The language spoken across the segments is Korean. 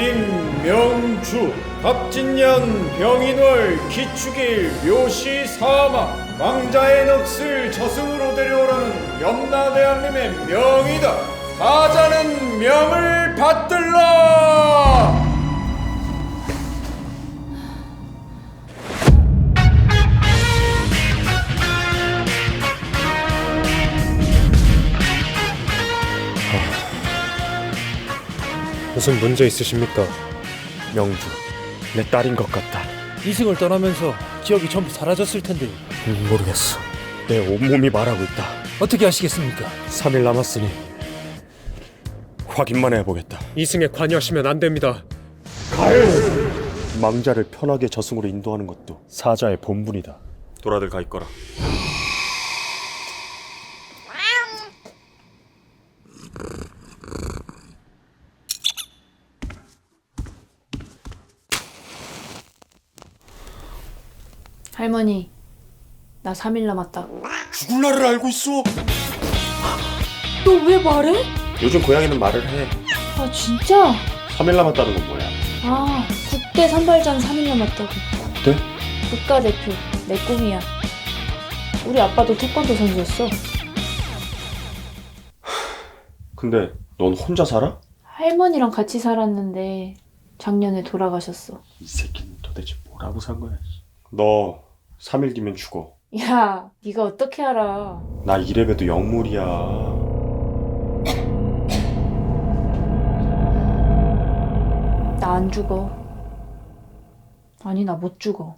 김명주 갑진년 병인월 기축일 묘시 사망 왕자의 넋을 저승으로 데려오라는 염라대왕님의 명이다. 사자는 명을 받들라! 무슨 문제 있으십니까? 명주, 내 딸인 것 같다. 이승을 떠나면서 기억이 전부 사라졌을 텐데 음, 모르겠어. 내 온몸이 말하고 있다. 어떻게 하시겠습니까? 3일 남았으니 확인만 해보겠다. 이승에 관여하시면 안 됩니다. 망자를 편하게 저승으로 인도하는 것도 사자의 본분이다. 돌아들 가 있거라. 할머니, 나 3일 남았다. 죽을 날을 알고 있어. 너 왜 말해? 요즘 고양이는 말을 해. 아 진짜? 3일 남았다는 건 뭐야? 아 국대 선발전 3일 남았다고. 국대? 국가대표 내 꿈이야. 우리 아빠도 태권도 선수였어. 근데 넌 혼자 살아? 할머니랑 같이 살았는데 작년에 돌아가셨어. 이 새끼는 도대체 뭐라고 산 거야? 너 3일 뒤면 죽어. 야, 네가 어떻게 알아? 나 이래봬도 영물이야. 나 안 죽어. 아니 나 못 죽어.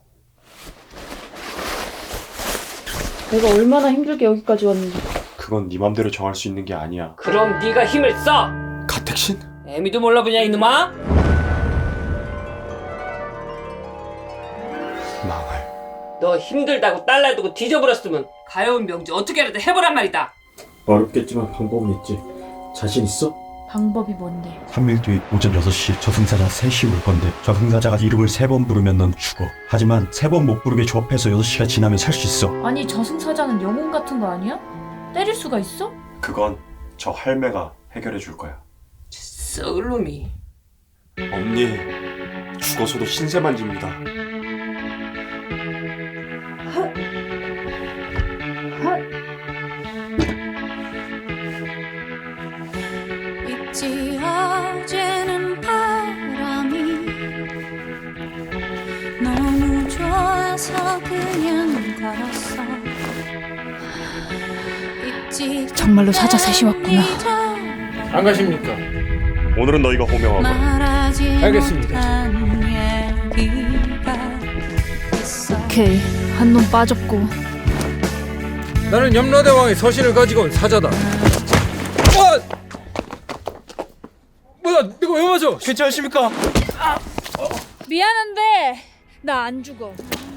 내가 얼마나 힘들게 여기까지 왔는지. 그건 네 맘대로 정할 수 있는 게 아니야. 그럼 네가 힘을 써. 가택신? 애미도 몰라보냐 이놈아? 망할. 너 힘들다고 딸라두고 뒤져버렸으면 가여운 명주 어떻게라도 해보란 말이다. 어렵겠지만 방법은 있지. 자신 있어? 방법이 뭔데? 3일 뒤 오전 6시 저승사자 셋이 올 건데 저승사자가 이름을 세 번 부르면 넌 죽어. 하지만 세 번 못 부르게 조합해서 6시가 지나면 살 수 있어. 아니 저승사자는 영혼 같은 거 아니야? 때릴 수가 있어? 그건 저 할매가 해결해 줄 거야. 썩을 놈이. 엄니, 죽어서도 신세 만 집니다. 지 어제는 바람이 너무 좋아서 그냥 걸었어 있지 정말로 사자 셋이 왔구나. 안 가십니까? 오늘은 너희가 호명하고 말하지 알겠습니다. 못한 얘기가 있어 오케이 한 놈 빠졌고 나는 염라대왕의 서신을 가지고 온 사자다 뭐야 내가 왜 맞아 괜찮으십니까? 미안한데 나 안 죽어.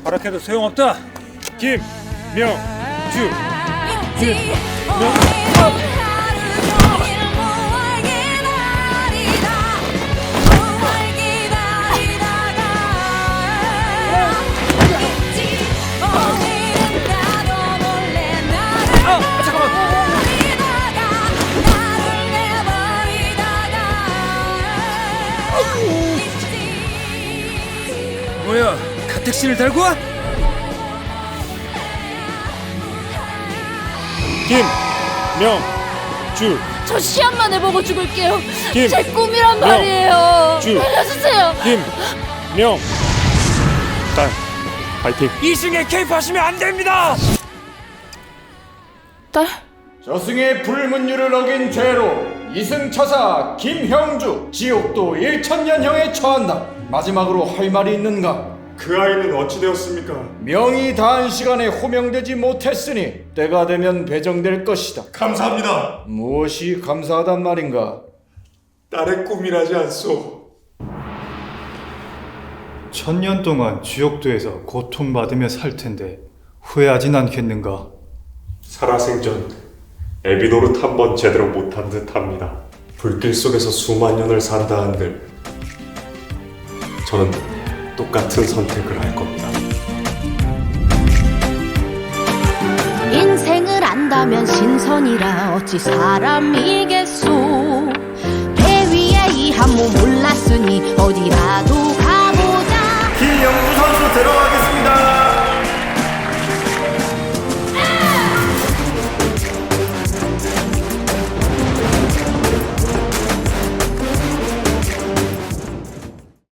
허락해도 소용없다. 김, 명, 주 뭐야 가택신을 달고 와? 김, 명, 주 저 시합만 해보고 죽을게요 김, 제 꿈이란 명, 말이에요 주. 알려주세요 김, 명 딸, 파이팅. 이승에 개입하시면 안 됩니다 딸? 저승의 불문율을 어긴 죄로 이승처사 김형주 지옥도 1천년형에 처한다 마지막으로 할 말이 있는가? 그 아이는 어찌 되었습니까? 명이 다한 시간에 호명되지 못했으니 때가 되면 배정될 것이다 감사합니다. 무엇이 감사하단 말인가? 딸의 꿈이라지 않소. 천년 동안 지옥도에서 고통받으며 살 텐데 후회하진 않겠는가? 살아생전 에비노르트 한번 제대로 못한 듯 합니다. 불길 속에서 수만 년을 산다 한들 저는 똑같은 선택을 할 겁니다. 인생을 안다면 신선이라 어찌 사람이겠소 배 위에 이 한 몸 올랐으니 어디라도